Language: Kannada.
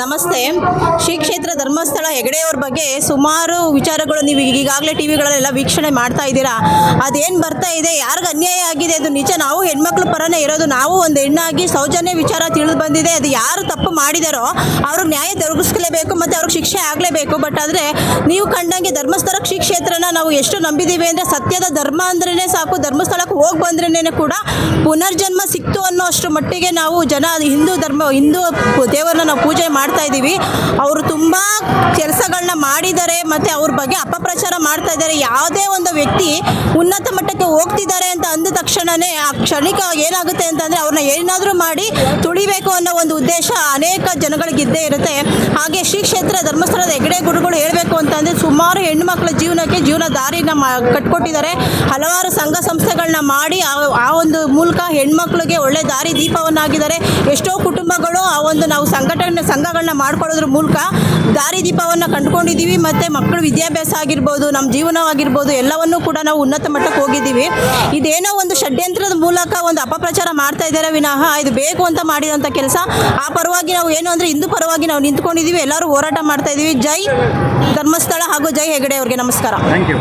ನಮಸ್ತೆ. ಶ್ರೀ ಕ್ಷೇತ್ರ ಧರ್ಮಸ್ಥಳ ಹೆಗಡೆಯವ್ರ ಬಗ್ಗೆ ಸುಮಾರು ವಿಚಾರಗಳು ನೀವು ಈಗಾಗಲೇ ಟಿ ವಿಗಳಲ್ಲೆಲ್ಲ ವೀಕ್ಷಣೆ ಮಾಡ್ತಾ ಇದ್ದೀರಾ. ಅದೇನು ಬರ್ತಾ ಇದೆ? ಯಾರಿಗೆ ಅನ್ಯಾಯ ಆಗಿದೆ? ಅದು ನಿಜ. ನಾವು ಹೆಣ್ಮಕ್ಳು ಪರನೇ ಇರೋದು. ನಾವು ಒಂದು ಹೆಣ್ಣಾಗಿ ಸೌಜನ್ಯ ವಿಚಾರ ತಿಳಿದು ಬಂದಿದೆ. ಅದು ಯಾರು ತಪ್ಪು ಮಾಡಿದಾರೋ ಅವ್ರಿಗೆ ನ್ಯಾಯ ದೊರಕಿಸ್ಲೇಬೇಕು ಮತ್ತು ಅವ್ರಿಗೆ ಶಿಕ್ಷೆ ಆಗಲೇಬೇಕು. ಬಟ್ ಆದರೆ ನೀವು ಕಂಡಂಗೆ ಧರ್ಮಸ್ಥಳ ಶ್ರೀ ಕ್ಷೇತ್ರನ ನಾವು ಎಷ್ಟು ನಂಬಿದ್ದೀವಿ ಅಂದರೆ ಸತ್ಯದ ಧರ್ಮ ಅಂದ್ರೇ ಸಾಕು. ಧರ್ಮಸ್ಥಳಕ್ಕೆ ಹೋಗಿ ಬಂದ್ರೇ ಕೂಡ ಪುನರ್ಜನ್ಮ ಸಿಕ್ತು ಅನ್ನೋ ಅಷ್ಟು ಮಟ್ಟಿಗೆ ನಾವು ಜನ ಹಿಂದೂ ಧರ್ಮ, ಹಿಂದೂ ದೇವರನ್ನ ನಾವು ಪೂಜೆ ಮಾಡ್ತಾ ಇದ್ದೀವಿ. ಅವರು ತುಂಬ ಕೆಲಸಗಳನ್ನ ಮಾಡಿದ್ದಾರೆ ಮತ್ತು ಅವ್ರ ಬಗ್ಗೆ ಅಪಪ್ರಚಾರ ಮಾಡ್ತಾ ಇದ್ದಾರೆ. ಯಾವುದೇ ಒಂದು ವ್ಯಕ್ತಿ ಉನ್ನತ ಮಟ್ಟಕ್ಕೆ ಹೋಗ್ತಿದ್ದಾರೆ ಅಂತ ಅಂದ ತಕ್ಷಣವೇ ಆ ಕ್ಷಣಿಕ ಏನಾಗುತ್ತೆ ಅಂತಂದರೆ ಅವ್ರನ್ನ ಏನಾದರೂ ಮಾಡಿ ತುಳಿಬೇಕು ಅನ್ನೋ ಒಂದು ಉದ್ದೇಶ ಅನೇಕ ಜನಗಳಿಗಿದ್ದೇ ಇರುತ್ತೆ. ಹಾಗೆ ಶ್ರೀ ಕ್ಷೇತ್ರ ಧರ್ಮಸ್ಥಳದ ಹೆಗಡೆ ಗುರುಗಳು ಹೇಳಬೇಕು ಅಂತಂದರೆ ಸುಮಾರು ಹೆಣ್ಣುಮಕ್ಕಳ ಜೀವನಕ್ಕೆ ಜೀವನ ದಾರಿನ ಮಾ ಕಟ್ಕೊಟ್ಟಿದ್ದಾರೆ. ಹಲವಾರು ಸಂಘ ಸಂಸ್ಥೆಗಳನ್ನ ಮಾಡಿ ಆ- ಆ ಒಂದು ಮೂಲಕ ಹೆಣ್ಮಕ್ಳಿಗೆ ಒಳ್ಳೆ ದಾರಿ ದೀಪವನ್ನಾಗಿದ್ದಾರೆ ಎಷ್ಟೋ ಕುಟುಂಬಗಳು ಆ ಒಂದು ನಾವು ಸಂಘಟನೆ ಸಂಘಗಳನ್ನ ಮಾಡ್ಕೊಳ್ಳೋದ್ರ ಮೂಲಕ ದಾರಿ ದೀಪವನ್ನು ಕಂಡುಕೊಂಡಿದ್ದೀವಿ ಮತ್ತು ಮಕ್ಕಳು ವಿದ್ಯಾಭ್ಯಾಸ ಆಗಿರ್ಬೋದು ನಮ್ಮ ಜೀವನವಾಗಿರ್ಬೋದು, ಎಲ್ಲವನ್ನೂ ಕೂಡ ನಾವು ಉನ್ನತ ಮಟ್ಟಕ್ಕೆ ಹೋಗಿದ್ದೀವಿ. ಇದೇನೋ ಒಂದು ಷಡ್ಯಂತ್ರದ ಮೂಲಕ ಒಂದು ಅಪಪ್ರಚಾರ ಮಾಡ್ತಾ ಇದ್ದಾರೆ ವಿನಃ, ಇದು ಬೇಕು ಅಂತ ಮಾಡಿದಂಥ ಕೆಲಸ, ಆ ಪರವಾಗಿ ನಾವು ಏನು ಅಂದರೆ ಹಿಂದೂ ಪರವಾಗಿ ನಾವು ನಿಂತ್ಕೊಂಡಿದ್ದೀವಿ, ಎಲ್ಲರೂ ಹೋರಾಟ ಮಾಡ್ತಾ ಇದ್ದೀವಿ. ಜೈ ಧರ್ಮಸ್ಥಳ ಹಾಗೂ ಜೈ ಹೆಗಡೆ ಅವ್ರಿಗೆ ನಮಸ್ಕಾರ. Thank you